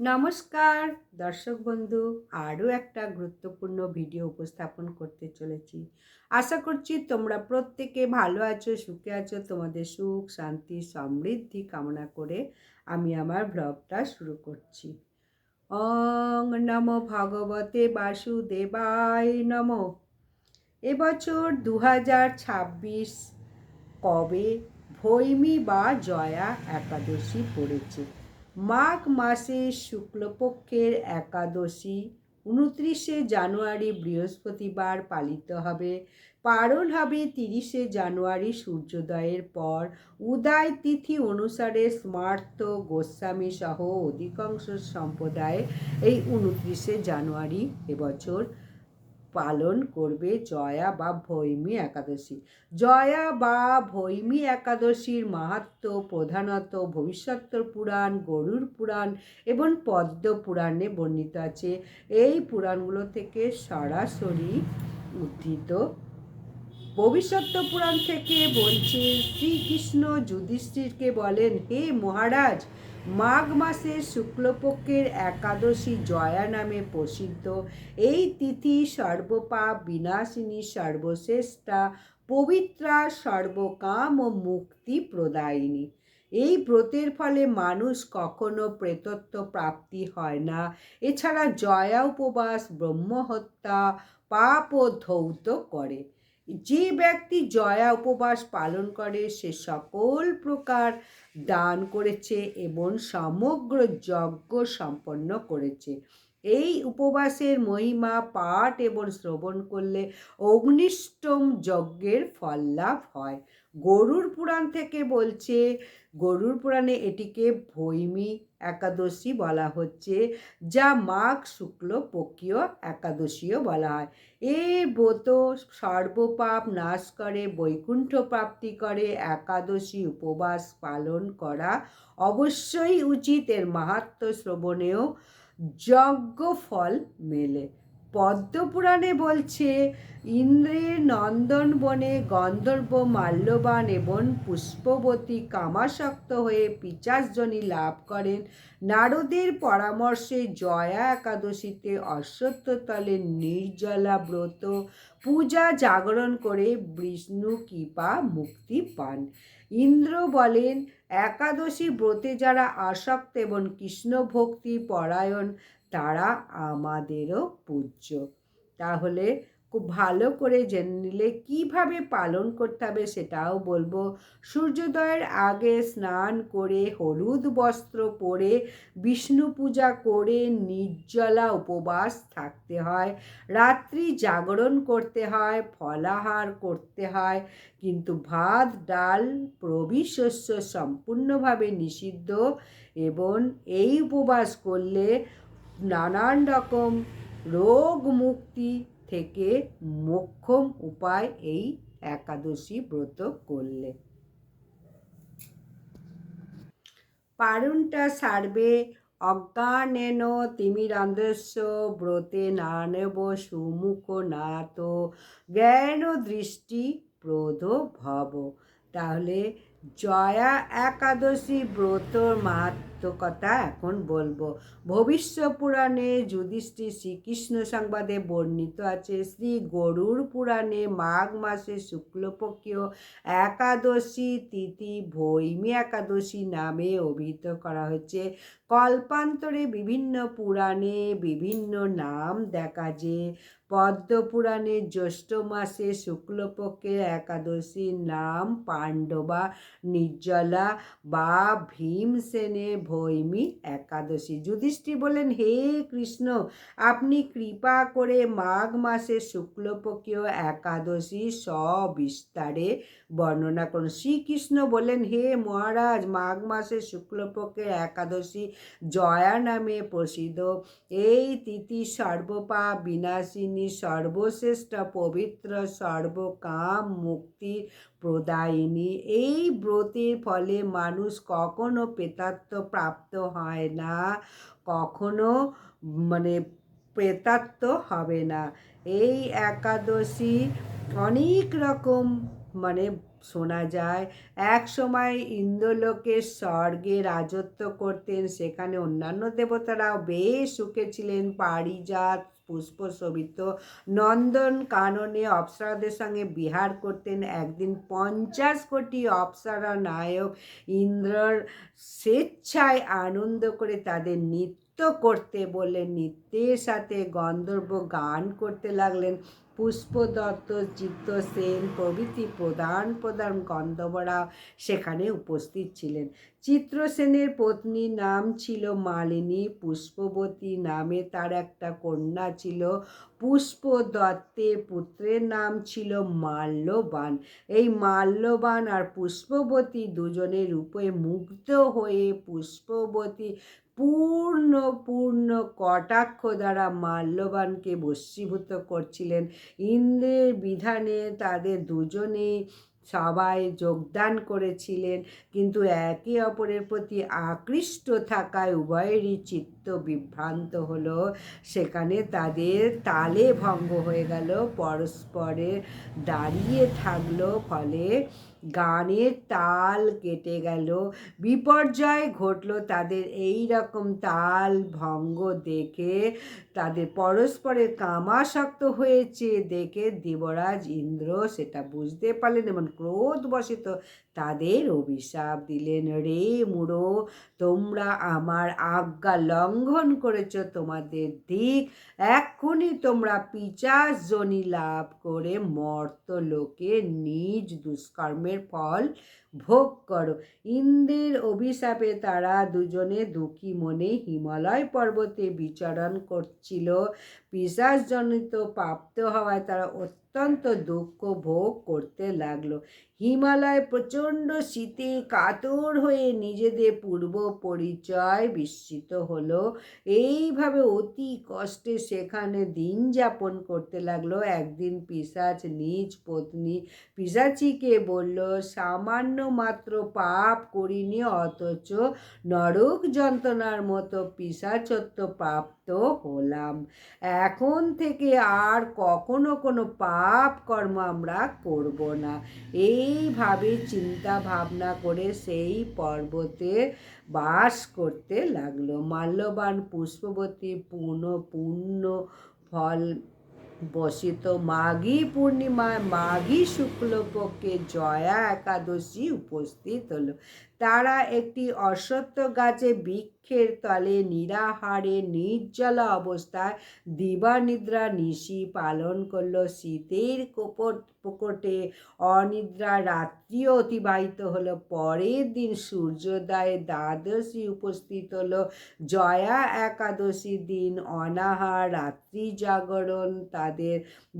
নমস্কার, দর্শক বন্ধু, আরও একটা গুরুত্বপূর্ণ ভিডিও উপস্থাপন করতে চলেছি। আশা করছি তোমরা প্রত্যেকে ভালো আছো, সুখে আছো। তোমাদের সুখ, শান্তি, সমৃদ্ধি কামনা করে আমি আমার ব্লগটা শুরু করছি। অং নম ভগবতে বাসুদেবায় নম। এবছর দু হাজার ছাব্বিশ কবে ভৈমী বা জয়া একাদশী পড়েছে? মাঘ মাসের শুক্লপক্ষের একাদশী। উনত্রিশে জানুয়ারি বৃহস্পতিবার পালিত হবে। পারণ হবে তিরিশে জানুয়ারি সূর্যোদয়ের পর। উদয় তিথি অনুসারে স্মার্ত গোস্বামী সহ অধিকাংশ সম্প্রদায় এই উনত্রিশে জানুয়ারি এবছর পালন করবে জয়া বা ভৈমী একাদশী। জয়া বা ভৈমী একাদশীর মাহাত্ম, প্রধানত ভবিষ্যত্তর পুরাণ গরুর পুরাণ এবং পদ্ম পুরাণে বর্ণিত আছে। এই পুরাণগুলো থেকে সরাসরি উদ্ধৃত। ভবিষ্যত্ত পুরাণ থেকে বলছে, শ্রীকৃষ্ণ যুধিষ্ঠিরকে বলেন, হে মহারাজ মাঘ মাসের শুক্লপক্ষের একাদশী জয়া নামে প্রসিদ্ধ। এই তিথি সর্বপাপ বিনাশিনী সর্বশ্রেষ্ঠা, পবিত্রা সর্বকাম ও মুক্তি প্রদায়িনী। এই ব্রতের ফলে মানুষ কখনো প্রেতত্ব প্রাপ্তি হয় না। এছাড়া জয়া উপবাস, ব্রহ্মহত্যা, পাপ ও ধৌত করে। যে ব্যক্তি জয়া উপবাস পালন করে, সে সকল প্রকার দান করেছে এবং সমগ্র যজ্ঞ সম্পন্ন করেছে। এই উপবাসের মহিমা পাঠ এবং শ্রবণ করলে অগ্নিষ্টম যজ্ঞের ফল লাভ হয়। গরুর পুরাণ থেকে বলছে, গরুর পুরাণে এটিকে ভৈমী একাদশী বলা হচ্ছে, যা মাঘ, শুক্ল, পক্ষীয় একাদশীও বলা হয়। এই ব্রত সর্বপাপ নাশ করে, বৈকুণ্ঠ প্রাপ্তি করে, একাদশী উপবাস পালন করা অবশ্যই উচিত। এর মাহাত্ম শ্রবণেও যজ্ঞ ফল মেলে পদ্মপুরাণে বলছে ইন্দ্রের নন্দন বনে গন্ধর্ব মাল্যবান এবং পুষ্পবতী কামাসক্ত হয়ে পিচাসজনী লাভ করেন। নারদের পরামর্শে জয়া একাদশীতে অশ্বত্থতলে নির্জলা ব্রত, পূজা জাগরণ করে বিষ্ণু কৃপা মুক্তি পান। ইন্দ্র বলেন, একাদশী ব্রতে যারা আসক্ত এবং কৃষ্ণ ভক্তি পরায়ণ তারা আমাদেরও পূজ্য। তাহলে খুব ভালো করে জেনে নিলে কীভাবে পালন করতে হবে সেটাও বলব। সূর্যোদয়ের আগে স্নান করে হলুদ বস্ত্র পরে বিষ্ণু পূজা করে নির্জলা উপবাস থাকতে হয়। রাত্রি জাগরণ করতে হয়, ফলাহার করতে হয়। কিন্তু ভাত, ডাল, প্রবি শস্য সম্পূর্ণভাবে নিষিদ্ধ এবং এই উপবাস করলে নানান রকম রোগ মুক্তি থেকে মোক্ষম উপায় এই একাদশী ব্রত করলে। পারুনটা সার্বে, অজ্ঞানেন তিমিরান্ধস্য, ব্রতে নানব সুমুখ নাত, জ্ঞান দৃষ্টি প্রধ ভব। তাহলে জয়া একাদশী ব্রতর মাহাত্মকতা এখন বলব। ভবিষ্য পুরাণে যুধিষ্ঠির শ্রীকৃষ্ণ সংবাদে বর্ণিত আছে, শ্রী গরুর পুরাণে মাঘ মাসে শুক্লপক্ষীয় একাদশী তিথি ভৈমী একাদশী নামে অভিহিত করা হচ্ছে কল্পান্তরে বিভিন্ন পুরাণে বিভিন্ন নাম দেখা যে পদ্মপুরাণে জ্যৈষ্ঠ মাসে শুক্লপক্ষের একাদশীর নাম পাণ্ডবা, নির্জলা বা ভীমসেনে ভৈমী একাদশী। যুধিষ্ঠির বলেন হে কৃষ্ণ আপনি কৃপা করে মাঘ মাসে শুক্লপক্ষীয় একাদশী সবিস্তারে বর্ণনা করুন। শ্রীকৃষ্ণ বলেন হে মহারাজ, মাঘ মাসে শুক্লপক্ষের একাদশী জয়া নামে প্রসিদ্ধ। এই তিথি সর্বপাপ বিনাশিনী, সর্বশ্রেষ্ঠ পবিত্র, সর্বকাম মুক্তি প্রদায়িনী। এই ব্রতের ফলে মানুষ কখনো প্রেতাত্ম প্রাপ্ত হয় না, কখনো মানে প্রেতাত্ম হবে না। এই একাদশী অনেক রকম মানে শোনা যায়। এক সময় ইন্দ্রলোকে স্বর্গে রাজত্ব করতেন, সেখানে অন্যান্য দেবতারাও বেশ সুখে ছিলেন। পারিজাত পুষ্প শোভিত নন্দন কাননে অপ্সরাদের সঙ্গে বিহার করতেন। একদিন পঞ্চাশ কোটি অপ্সরা নায়ক ইন্দ্রর স্বেচ্ছায় আনন্দ করে তাদের নৃত্য করতে বললেন নৃত্যের সাথে গন্ধর্ব গান করতে লাগলেন। পুষ্পদত্ত চিত্তসেন প্রভৃতি প্রধান প্রধান গন্ধবরা সেখানে উপস্থিত ছিলেন। চিত্রসেনের পত্নীর নাম ছিল মালিনী, পুষ্পবতী নামে তার একটা কন্যা ছিল। পুষ্প দত্তের পুত্রের নাম ছিল মাল্যবান। এই মাল্যবান আর পুষ্পবতী দুজনের রূপে মুগ্ধ হয়ে পুষ্পবতী পূর্ণ পূর্ণ কটাক্ষ দ্বারা মাল্যবানকে বশীভূত করছিলেন। ইন্দ্রের বিধানে তাদের দুজনেই সবাই যোগদান করেছিলেন, কিন্তু একে অপরের প্রতি আকৃষ্ট থাকায় উভয়েরই চিত্ত বিভ্রান্ত হলো। সেখানে তাদের তালে ভঙ্গ হয়ে গেল। পরস্পরে দাঁড়িয়ে থাকল, ফলে গানের তাল কেটে গেল। বিপর্যয় ঘটলো তাদের এই রকম তাল ভঙ্গ দেখে। তাদের পরস্পরের কামাসক্ত হয়েছে দেখে দেবরাজ ইন্দ্র সেটা বুঝতে পারলেন এমন এবং ক্রোধবশত তাদের অভিশাপ দিলেন, রে মুড়ো, তোমরা আমার আজ্ঞা লঙ্ঘন করেছ, তোমাদের দিক এক্ষুনি তোমরা পিচাস জনি লাভ করে মর্ত লোকে নিজ দুষ্কর্মের ফল ভোগ করো। ইন্দ্রের অভিশাপে তারা দুজনে দুঃখী মনে হিমালয় পর্বতে বিচরণ করছিল। পিসাসজনিত প্রাপ্ত হওয়ায় তারা অত্যন্ত দুঃখ ভোগ করতে লাগল। হিমালয় প্রচণ্ড শীতে কাতর হয়ে নিজেদের পূর্ব পরিচয় বিস্মিত হলো। এইভাবে অতি কষ্টে সেখানে দিন যাপন করতে লাগল। একদিন পিসাচ নিজ পত্নী পিসাচিকে বলল, সামান্য মাত্র পাপ করিনি, অথচ নরক যন্ত্রণার মতো পিসাচত্ব প্রাপ্ত হলাম। এখন থেকে আর কখনো কোনো পাপ কর্ম আমরা করব না। এইভাবে চিন্তা ভাবনা করে সেই পর্বতে বাস করতে লাগল। মাল্যবান পুষ্পবতী পূর্ণ পূর্ণ ফল বসিত মাঘী পূর্ণিমায় মাঘী শুক্লপক্ষে জয়া একাদশী উপস্থিত হলো। তারা একটি অশ্বত্থ গাছে বৃক্ষের তলে নিরাহারে, নির্জলা অবস্থায় দিবানিদ্রা নিশি পালন করল। শীতের কোপট প্রকটে অনিদ্রা রাত্রিও অতিবাহিত হলো। পরের দিন সূর্যোদয়ে দ্বাদশী উপস্থিত হলো। জয়া একাদশী দিন অনাহার, রাত্রি জাগরণ, তাদের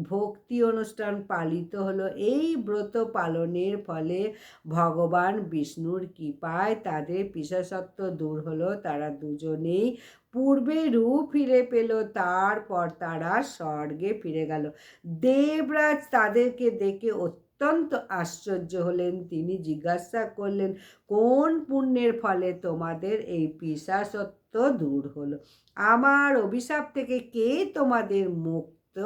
ভক্তি অনুষ্ঠান পালিত হলো। এই ব্রত পালনের ফলে ভগবান বিষ্ণুর কৃপায় তাদের পিসাসত্ব দূর হলো। তারা দুজনেই পূর্বে রূপ ফিরে পেল, তারপর তারা স্বর্গে ফিরে গেল। দেবরাজ তাদেরকে দেখে অত্যন্ত আশ্চর্য হলেন। তিনি জিজ্ঞাসা করলেন, কোন পুণ্যের ফলে তোমাদের এই পিসাসত্ব দূর হলো? আমার অভিশাপ থেকে কে তোমাদের মুক্ত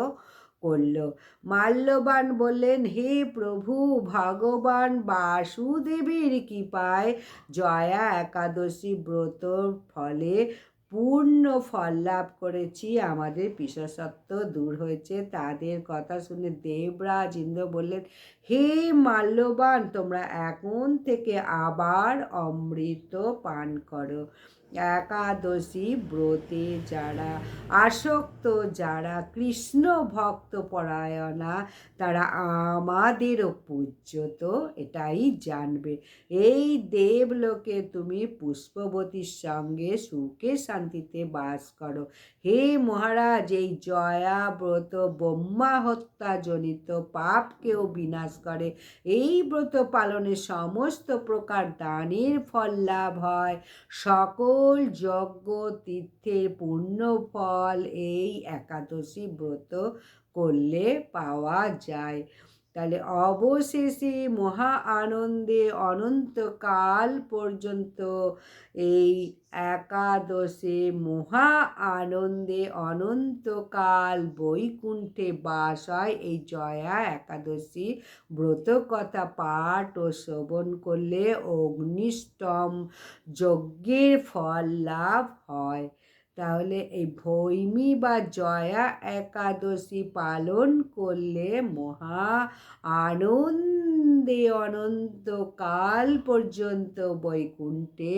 করল। মাল্যবান বললেন, হে প্রভু, ভগবান বাসুদেবের কৃপায় জয়া একাদশী ব্রত ফলে পূর্ণ ফল লাভ করেছি। আমাদের পিসসত্ব দূর হয়েছে। তাদের কথা শুনে দেবরাজ ইন্দ্র বললেন, হে মাল্যবান, তোমরা এখন থেকে আবার অমৃত পান করো। একাদশী ব্রতে যারা আসক্ত, যারা কৃষ্ণ ভক্ত পরায়ণা, তারা আমাদেরও পূজ্য তো এটাই জানবে। এই দেবলোকে তুমি পুষ্পবতীর সঙ্গে সুখে শান্তিতে বাস করো। হে মহারাজ, এই জয়া ব্রত ব্রহ্মা হত্যা জনিত পাপকেও বিনাশ করে। এই ব্রত পালনে সমস্ত প্রকার দানের ফল লাভ হয়। সকল যজ্ঞ তীর্থের পূর্ণ ফল এই একাদশী ব্রত করলে পাওয়া যায়। তাহলে অবশেষে মহা আনন্দে অনন্তকাল পর্যন্ত এই একাদশে মহা আনন্দে অনন্তকাল বৈকুণ্ঠে বাস হয় এই জয়া একাদশী। ব্রত কথা পাঠ ও শ্রবণ করলে অগ্নিষ্টম যজ্ঞের ফল লাভ হয়। তাহলে এই ভৈমী বা জয়া একাদশী পালন করলে মহা আনন্দে অনন্তকাল পর্যন্ত বৈকুণ্ঠে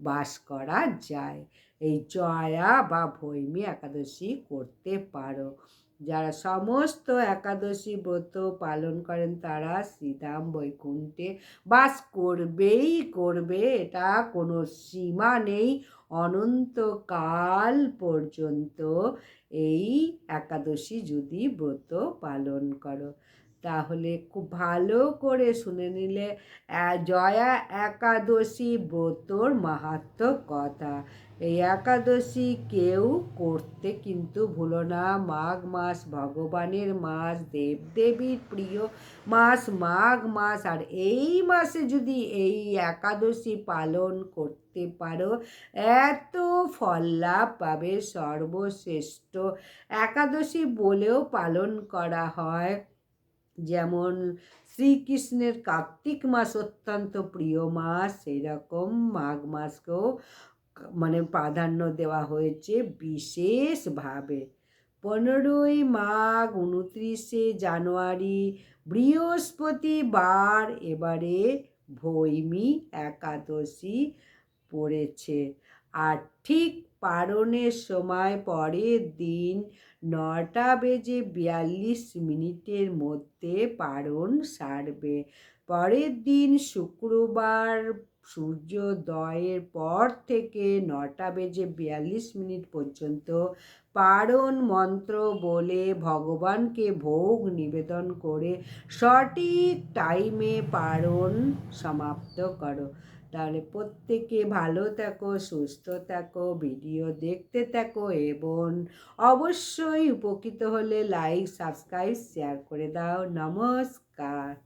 বাস করা যায়। এই জয়া বা ভৈমী একাদশী করতে পারো। যারা সমস্ত একাদশী ব্রত পালন করেন, তারা শ্রীধাম বৈকুণ্ঠে বাস করবেই করবে, এটা কোনো সীমা নেই। অনন্তকাল পর্যন্ত এই একাদশী যদি ব্রত পালন করো। তাহলে খুব ভালো করে শুনে নিলে জয়া একাদশী ব্রতর মাহাত্ম কথা। এই একাদশী কেউ করতে কিন্তু ভুলো না। মাঘ মাস ভগবানের মাস, দেবদেবীর প্রিয় মাস, মাঘ মাস। আর এই মাসে যদি এই একাদশী পালন করতে পারো, এত ফল লাভ পাবে সর্বশ্রেষ্ঠ। একাদশী বলেও পালন করা হয়। যেমন শ্রীকৃষ্ণের কার্তিক মাস অত্যন্ত প্রিয় মাস সেই রকম মাঘ মাসকেও মানে প্রাধান্য দেওয়া হয়েছে বিশেষভাবে। পনেরোই মাঘ উনত্রিশে জানুয়ারি, বৃহস্পতিবার, এবারে ভৈমী একাদশী পড়েছে। আর ঠিক পারণের সময় পরের দিন নটা বেজে বিয়াল্লিশ মিনিটের মধ্যে পারণ সারবে। পরের দিন শুক্রবার সূর্যোদয়ের পর থেকে নটা বেজে বিয়াল্লিশ মিনিট পর্যন্ত পারণ মন্ত্র বলে ভগবানকে ভোগ নিবেদন করে সঠিক টাইমে পারণ সমাপ্ত করো। তাহলে প্রত্যেকে ভালো থাকো, সুস্থ থাকো, ভিডিও দেখতে থাকো এবং অবশ্যই উপকৃত হলে লাইক সাবস্ক্রাইব শেয়ার করে দাও। নমস্কার।